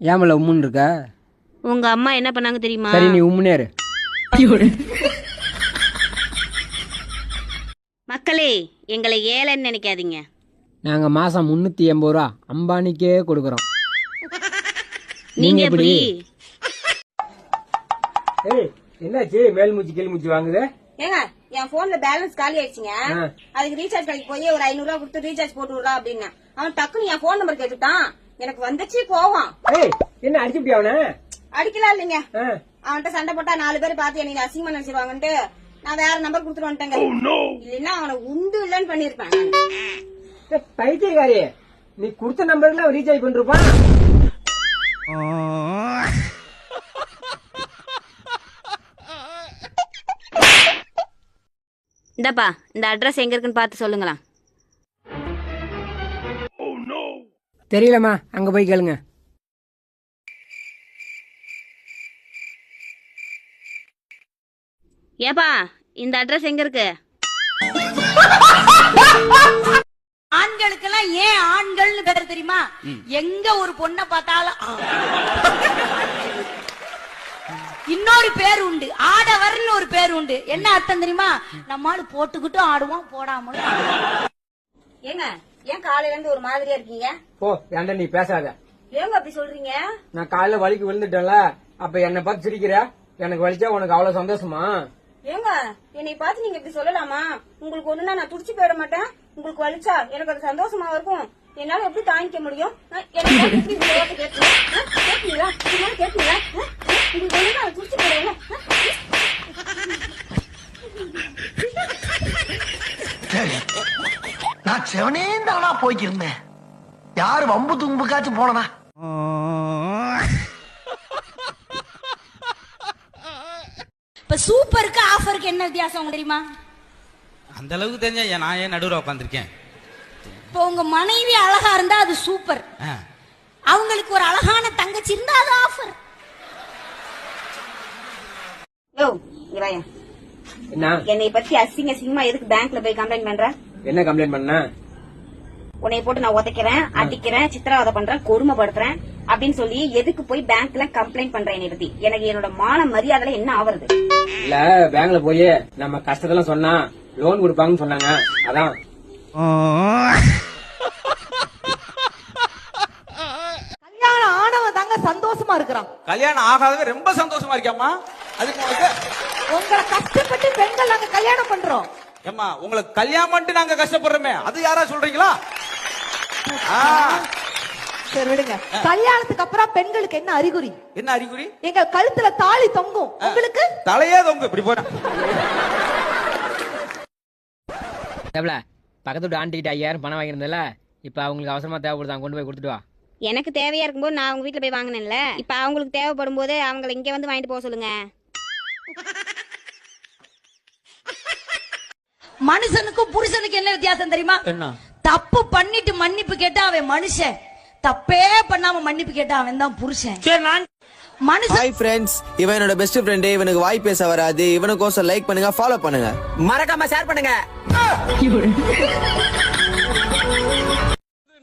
ஏமல உம்முன்னு இருக்க? உங்க அம்மா என்ன பண்ணாங்க தெரியுமா? சரி நீ உம்முனே இரு. மக்களே எங்களை ஏழைன்னு நினைக்காதீங்க. நாங்கள் மாதம் முந்நூற்றி எண்பது ரூபா அம்பானிக்கே கொடுக்குறோம். நீங்க எப்படி? ஏய் என்னாச்சு? மேல் மூச்சு கீழ் மூச்சு வாங்குது? ஏங்க என் போன்ல பேலன்ஸ் காலி ஆயிடுச்சுங்க. அதுக்கு ரீசார்ஜ் கடைக்கு போய் ஒரு ஐநூறு ரூபா கொடுத்து ரீசார்ஜ் போட்டு விடுறா அப்படின்னு அவன் டக்குன்னு என் போன் நம்பர் கேட்டுட்டான். எனக்கு வந்துச்சு கோவம் ஏய் என்ன அடிச்சுப்பிட்டி அவனை? அடிக்கலாம் இல்லைங்க. அவன்கிட்ட சண்டை போட்டா நாலு பேர் பார்த்து என்னை அசிங்கமா நினைச்சிருவாங்கன்ட்டு நான் வேற நம்பர் கொடுத்துட்டு வந்துட்டேங்க. இல்லைன்னா அவனை உண்டு இல்லைன்னு பண்ணிருப்பேன் பைத்தியக்காரி நீ கொடுத்த நம்பருக்கு அவன் ரீசார்ஜ் பண்ணிருப்பான். இந்தப்பா இந்த அட்ரஸ் எங்க இருக்குன்னு பார்த்து சொல்லுங்களா தெரியலம்மா. அங்கே போய் கேளுங்க. ஏப்பா இந்த அட்ரஸ் எங்க இருக்கு? ஆண்களுக்கெல்லாம் ஏன் ஆண்கள்னு பேர் தெரியுமா? எங்க ஒரு பொண்ணை பார்த்தாலும். இன்னொரு பேர் உண்டு. ஆடவர்னு ஒரு பேர் உண்டு. என்ன அர்த்தம் தெரியுமா? நம்மால போட்டுக்கிட்டும் ஆடுவோம் போடாமலும். ஏங்க ஏன் காலையில இருந்து ஒரு மாதிரியா இருக்கீங்க? போ ஏன்டா நீ பேசாத. ஏங்க அப்படி சொல்றீங்க? நான் காலைல வலிக்கு விழுந்துட்டேன்ல அப்ப என்னை பார்த்து சிரிக்கிற? எனக்கு வலிச்சா உனக்கு அவ்வளவு சந்தோஷமா? ஏங்க என்னை பார்த்து நீங்க இப்படி சொல்லலாமா? உங்களுக்கு ஒண்ணுனா நான் துடிச்சு போயிட மாட்டேன். உங்களுக்கு வலிச்சா எனக்கு அது சந்தோஷமா இருக்கும்? என்னால எப்படி தாங்கிக்க முடியும்? ஆ, ஆ, உங்களுக்கு ஒண்ணுனா நான் துடிச்சு போயிடுவேன் நான் செவனே தானா போய்க்கிருந்தேன். யாரு வம்பு தும்புக்காச்சும் போனனா? இப்ப சூப்பருக்கு ஆஃபருக்கு என்ன வித்தியாசம் உங்களுக்கு தெரியுமா? அந்த அளவுக்கு தெரிஞ்சா நான் ஏன் நடுவில் உட்காந்துருக்கேன் இப்போ உங்க மனைவி அழகா இருந்தா அது சூப்பர். அவங்களுக்கு ஒரு அழகான தங்கச்சி இருந்தா அது ஆஃபர். யோ என்ன? என்னை பத்தி அசிங்க அசிங்கமா எதுக்கு பேங்க்ல போய் கம்ப்ளைண்ட் பண்ற? என்ன கம்ப்ளைண்ட் பண்ண? உன்னை போட்டு நான் உதைக்கிறேன் அடிக்கிறேன் சித்திரவதை பண்றேன் கொடுமைப்படுத்துறேன் அப்படின்னு சொல்லி எதுக்கு போய் பேங்க்ல கம்ப்ளைண்ட் பண்றேன் என்னை பத்தி? எனக்கு என்னோட மான மரியாதை என்ன ஆவறது? இல்ல பேங்க்ல போய் நம்ம கஷ்டத்தெல்லாம் சொன்னா லோன் கொடுப்பாங்கன்னு சொன்னாங்க. அதான். கல்யாணம் ஆனவன் தாங்க சந்தோஷமா இருக்கிறான். கல்யாணம் ஆகாதவே ரொம்ப சந்தோஷமா இருக்கியாம்மா? அதுக்கு உங்களை கஷ்டப்பட்டு பெண்கள் நாங்க கல்யாணம் பண்றோம். ஏம்மா உங்களை கல்யாணம் பண்ணிட்டு நாங்க கஷ்டப்படுறோமே. அது யாரா சொல்றீங்களா? சரி விடுங்க. கல்யாணத்துக்கு அப்புறம் பெண்களுக்கு என்ன அறிகுறி? என்ன அறிகுறி? எங்க கழுத்துல தாலி தொங்கும். உங்களுக்கு? தலையே தொங்கு இப்படி போற பக்கத்து வீட்டு ஆண்டிக்கிட்ட ஐயாயிரம் பணம் வாங்கியிருந்தல இப்போ அவங்களுக்கு அவசரமா தேவைப்படுதான் கொண்டு போய் கொடுத்துட்டு வா. எனக்கு தேவையா இருக்கும்போது நான் அவங்க வீட்ல போய் வாங்கினேன்ல. இப்ப அவங்களுக்கு தேவைப்படும் போது அவங்கள இங்க வந்து வாங்கிட்டு போக சொல்லுங்க. மனுஷனுக்கும் புருஷனுக்கு என்ன வித்தியாசம் தெரியுமா? என்ன? தப்பு பண்ணிட்டு மன்னிப்பு கேட்டா அவன் மனுஷன். தப்பே பண்ணாம மன்னிப்பு கேட்டா அவன் தான் புருஷன். மனுஷன் ஹாய் ஃப்ரெண்ட்ஸ் இவன் என்னோட பெஸ்ட் ஃப்ரெண்டு இவனுக்கு வாய் பேச வராது. இவனுக்கோசம் லைக் பண்ணுங்க ஃபாலோ பண்ணுங்க. மறக்காம ஷேர் பண்ணுங்க.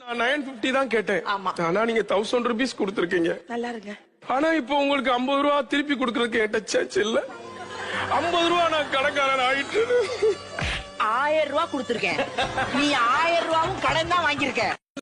நான் நைன் பிப்டி தான் கேட்டேன். ஆனா நீங்க தௌசண்ட் ருபீஸ் கொடுத்துருக்கீங்க. நல்லா இருங்க. ஆனா இப்போ உங்களுக்கு ஐம்பது ரூபா திருப்பி கொடுக்கறதுக்கு என்கிட்ட சேச்சு இல்ல. ஐம்பது ரூபா நான் கடைக்காரன் ஆயிட்டு ஆயிரம் ரூபாய் கொடுத்துருக்கேன். நீ ஆயிரம் ரூபாவும் கடன் தான் வாங்கியிருக்க.